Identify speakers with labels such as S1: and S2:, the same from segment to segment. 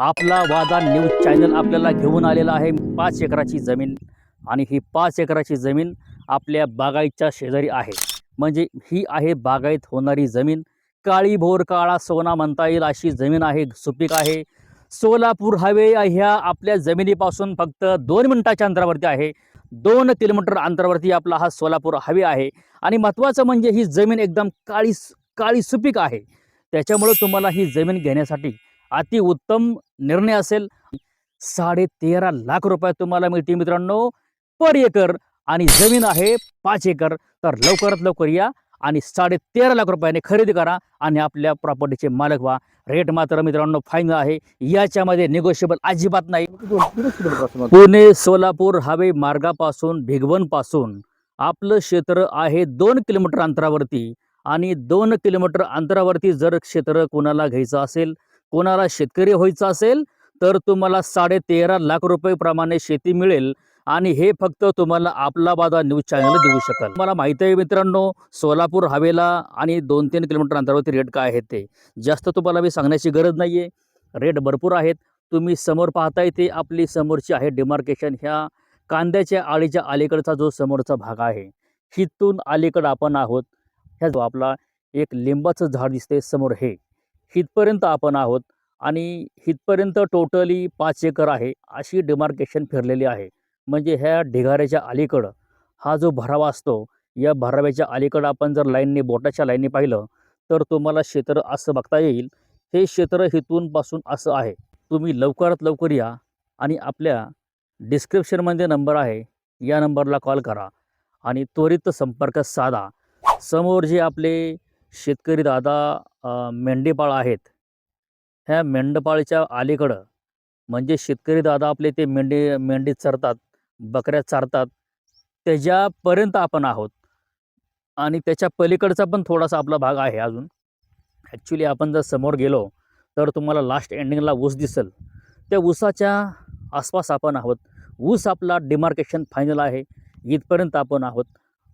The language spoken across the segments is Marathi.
S1: आपला वादा न्यूज चॅनल आपल्याला घेऊन आलेला आहे. पाच एकराची जमीन आणि ही पाच एकराची जमीन आपल्या बागायतच्या शेजारी आहे. म्हणजे ही आहे बागायत होणारी जमीन. काळी भोर काळा सोना म्हणता येईल अशी जमीन आहे सुपीक आहे. सोलापूर हवे ह्या आपल्या जमिनीपासून फक्त दोन मिनिटाच्या अंतरावरती आहे. दोन किलोमीटर अंतरावरती आपला हा सोलापूर हवे आहे. आणि महत्त्वाचं म्हणजे ही जमीन एकदम काळी काळी सुपीक आहे. त्याच्यामुळं तुम्हाला ही जमीन घेण्यासाठी अतिउत्तम निर्णय असेल. साडे तेरा लाख रुपये तुम्हाला मिळतील मित्रांनो. पर एकर आणि जमीन आहे पाच एकर. तर लवकरात लवकर या आणि साडे तेरा लाख रुपयाने खरेदी करा आणि आपल्या प्रॉपर्टीचे मालक व्हा. रेट मात्र मित्रांनो फायनल आहे. याच्यामध्ये निगोशिएबल अजिबात नाही. पुणे सोलापूर हवे मार्गापासून भिगवणपासून आपलं क्षेत्र आहे दोन किलोमीटर अंतरावरती आणि दोन किलोमीटर अंतरावरती जर क्षेत्र कोणाला घ्यायचं असेल कोणाला शेतकरी व्हायचं असेल तर तुम्हाला साडे तेरा लाख रुपये प्रमाणे शेती मिळेल. आणि हे फक्त तुम्हाला आपला बाजार न्यूज चॅनल देऊ शकाल. मला माहिती आहे मित्रांनो सोलापूर हवेला आणि दोन तीन किलोमीटर अंतरावरती रेट काय आहेत ते. जास्त तुम्हाला मी सांगण्याची गरज नाही आहे रेट भरपूर आहेत. तुम्ही समोर पाहताय ते. आपली समोरची आहे डिमार्केशन. ह्या कांद्याच्या आळीच्या अलीकडचा जो समोरचा भाग आहे हिथून अलीकडं आपण आहोत. ह्या जो आपला एक लिंबाचं झाड दिसते समोर. हे हितपर्यंत आपण आहोत आणि हितपर्यंत टोटली पाच एकर आहे अशी डिमार्केशन फिरलेली आहे. म्हणजे ह्या ढिगाऱ्याच्या अलीकडं हा जो भरावा असतो या भराव्याच्या अलीकडं आपण जर लाईनने बोटाच्या लाईनने पाहिलं तर तुम्हाला क्षेत्र असं बघता येईल. हे क्षेत्र हिथूनपासून असं आहे. तुम्ही लवकरात लवकर या आणि आपल्या डिस्क्रिप्शनमध्ये नंबर आहे या नंबरला कॉल करा आणि त्वरित संपर्क साधा. समोर जे आपले शेतकरी दादा मेंढीपाळ आहेत. ह्या मेंढपाळच्या अलीकडं म्हणजे शेतकरी दादा आपले ते मेंढी मेंढी चरतात बकऱ्या चारतात त्याच्यापर्यंत आपण आहोत. आणि त्याच्या पलीकडचा पण थोडासा आपला भाग आहे अजून. ॲक्च्युली आपण जर समोर गेलो तर तुम्हाला लास्ट एंडिंगला ऊस दिसेल. त्या ऊसाच्या आसपास आपण आहोत. ऊस आपला डिमार्केशन फायनल आहे. इथपर्यंत आपण आहोत.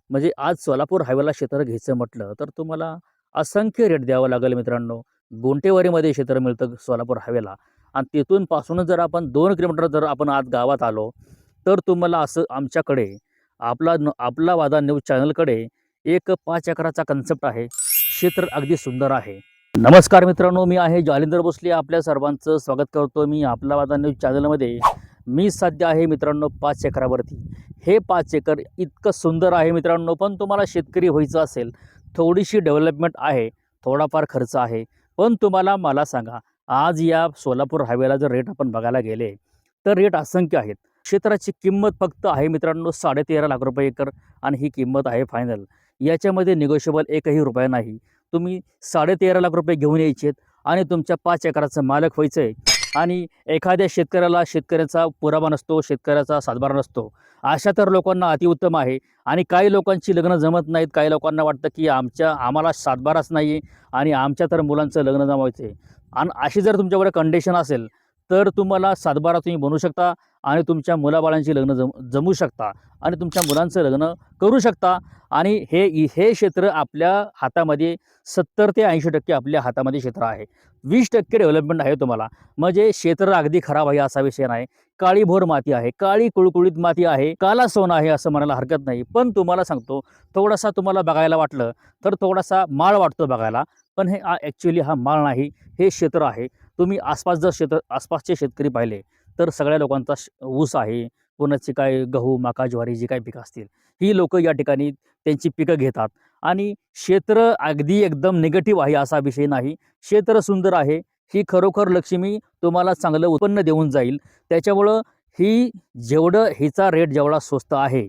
S1: म्हणजे आज सोलापूर हायवेला क्षेत्र घ्यायचं म्हटलं तर तुम्हाला असंख्य रेट द्यावं लागेल मित्रांनो. गोंटेवारीमध्ये क्षेत्र मिळतं सोलापूर हवेला आणि तिथून पासूनच जर आपण दोन किलोमीटर जर आपण आज गावात आलो तर तुम्हाला असं आमच्याकडे आपला न आपला वादा न्यूज चॅनलकडे एक पाच एकराचा कन्सेप्ट आहे. क्षेत्र अगदी सुंदर आहे. नमस्कार मित्रांनो मी आहे जालिंदर भोसले. आपल्या सर्वांचं स्वागत करतो मी आपला वादा न्यूज चॅनलमध्ये मी सध्या आहे मित्रांनो पाच एकरावरती. हे पाच एकर इतकं सुंदर आहे मित्रांनो पण तुम्हाला शेतकरी व्हायचं असेल थोडीशी डेव्हलपमेंट आहे थोडाफार खर्च आहे. पण तुम्हाला मला सांगा आज या सोलापूर हायवेला जर रेट आपण बघायला गेले तर रेट असंख्य आहेत. क्षेत्राची किंमत फक्त आहे मित्रांनो साडेतेरा लाख रुपये एकर आणि ही किंमत आहे फायनल याच्यामध्ये निगोशिएबल एकही रुपया नाही. तुम्ही साडेतेरा लाख रुपये घेऊन यायचे आणि तुमच्या पाच एकराचं मालक व्हायचं आहे आणि एखाद्या शेतकऱ्याला शेतकऱ्याचा पुरावा नसतो शेतकऱ्याचा सातबारा नसतो. अशा तर लोकांना अतिउत्तम आहे. आणि काही लोकांची लग्न जमत नाहीत. काही लोकांना वाटतं की आमच्या आम्हाला सातबाराच नाही आहे आणि आमच्या तर मुलांचं लग्न जमायचं आहे आणि अशी जर तुमच्याकडे कंडिशन असेल तर तुम्हाला सातबारा तुम्ही बनवू शकता. आणि तुमच्या मुलाबाळांची लग्न जम जमू शकता आणि तुमच्या मुलांचं लग्न करू शकता. आणि हे हे क्षेत्र आपल्या हातामध्ये सत्तर ते ऐंशी टक्के आपल्या हातामध्ये क्षेत्र आहे. वीस टक्के डेव्हलपमेंट आहे तुम्हाला. म्हणजे क्षेत्र अगदी खराब आहे असा विषय नाही. काळी भोर माती आहे. काळी कुळकुळीत माती आहे. काला सोन आहे असं म्हणायला हरकत नाही. पण तुम्हाला सांगतो थोडासा तुम्हाला बघायला वाटलं तर थोडासा माळ वाटतो बघायला. पण हे ॲक्च्युली हा माळ नाही. हे क्षेत्र आहे. तुम्ही आसपास जर क्षेत्र आसपासचे शेतकरी पाहिले तर सगळ्या लोकांचा श- ऊस आहे. कोणाची काय गहू मका ज्वारी जी काही पिकं असतील ही लोक या ठिकाणी त्यांची पिकं घेतात. आणि क्षेत्र अगदी एकदम निगेटिव्ह आहे असा विषय नाही. क्षेत्र सुंदर आहे. ही खरोखर लक्ष्मी तुम्हाला चांगलं उत्पन्न देऊन जाईल. त्याच्यामुळं ही जेवढं हिचा रेट जेवढा स्वस्त आहे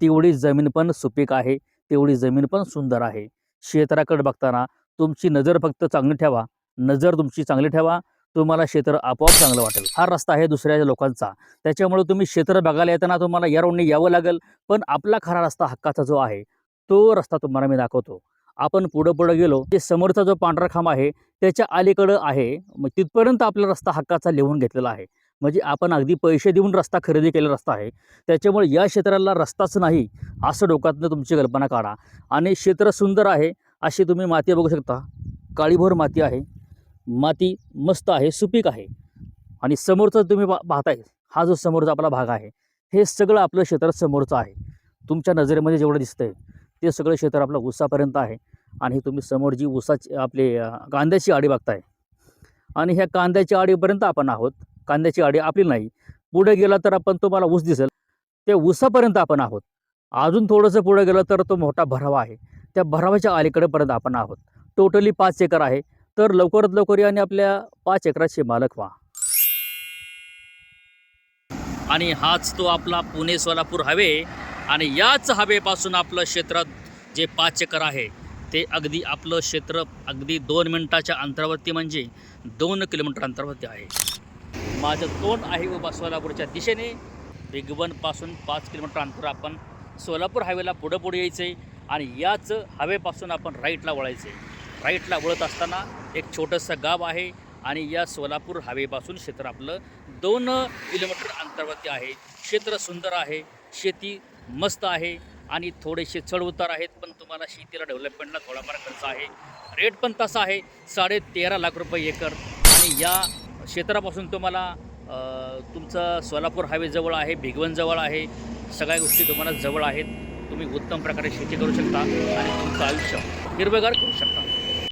S1: तेवढी जमीन पण सुपीक आहे तेवढी जमीन पण सुंदर आहे. क्षेत्राकडे बघताना तुमची नजर फक्त चांगली ठेवा. नजर तुमची चांगली ठेवा. तुम्हाला क्षेत्र आपोआप चांगलं वाटेल. हा रस्ता आहे दुसऱ्या लोकांचा. त्याच्यामुळे तुम्ही क्षेत्र बघायला येताना तुम्हाला या रोडने यावं लागेल. पण आपला खरा रस्ता हक्काचा जो आहे तो रस्ता तुम्हाला मी दाखवतो. आपण पुढं पुढं गेलो ते समोरचा जो पांढरा खांब आहे त्याच्या अलीकडं आहे मग तिथपर्यंत आपला रस्ता हक्काचा लिहून घेतलेला आहे. म्हणजे आपण अगदी पैसे देऊन रस्ता खरेदी केलेला रस्ता आहे. त्याच्यामुळे या क्षेत्राला रस्ताच नाही असं डोक्यातनं तुमची कल्पना काढा. आणि क्षेत्र सुंदर आहे अशी तुम्ही माती बघू शकता. काळीभोर माती आहे. माती मस्त आहे सुपीक आहे. आणि समोरचं तुम्ही पा- पाहताय हा जो समोरचा आपला भाग आहे हे सगळं आपलं क्षेत्र समोरचं आहे. तुमच्या नजरेमध्ये जेवढं दिसतंय ते सगळं क्षेत्र आपलं ऊसापर्यंत आहे. आणि तुम्ही समोर जी ऊसाची आपली कांद्याची आडी बघताय. आणि ह्या कांद्याच्या आडीपर्यंत आपण आहोत. कांद्याची आडी आपली नाही. पुढे गेला तर आपण तुम्हाला ऊस दिसेल. त्या ऊसापर्यंत आपण आहोत. अजून थोडंसं पुढे गेलं तर तो मोठा भरावा आहे. त्या भरावाच्या अलीकडेपर्यंत आपण आहोत. टोटली पाच एकर आहे. तर लवकरात लवकर आणि आपल्या पाच एकराचे मालक व्हा. आणि हाच तो आपला पुणे सोलापूर हवे आणि याच हवेपासून आपलं क्षेत्र जे पाच एकर आहे ते अगदी आपलं क्षेत्र अगदी दोन मिनटाच्या अंतरावरती म्हणजे दोन किलोमीटर अंतरावरती आहे. माझं तोंड आहे उभा सोलापूरच्या दिशेने. बिगवनपासून पाच किलोमीटर अंतर आपण सोलापूर हायवेला पुढं पुढे यायचं आणि याच हवेपासून आपण राईटला वळायचं आहे राईटला वळत असताना एक छोटंसं गाव आहे आणि या सोलापूर हवेपासून क्षेत्र आपलं दोन किलोमीटर अंतरावरती आहे. क्षेत्र सुंदर आहे शेती मस्त आहे आणि थोडेसे चढउतार आहेत पण तुम्हाला शेतीला डेव्हलपमेंटला थोडाफार खर्च आहे. रेट पण तसा आहे साडे तेरा लाख रुपये एकर आणि या क्षेत्रापासून तुम्हाला तुमचं सोलापूर हायवेजवळ आहे भिगवण जवळ आहे सगळ्या गोष्टी तुम्हाला जवळ आहेत. तुम्ही उत्तम प्रकारे शेती करू शकता आणि तुमचं आयुष्य हिरवेगार करू शकता.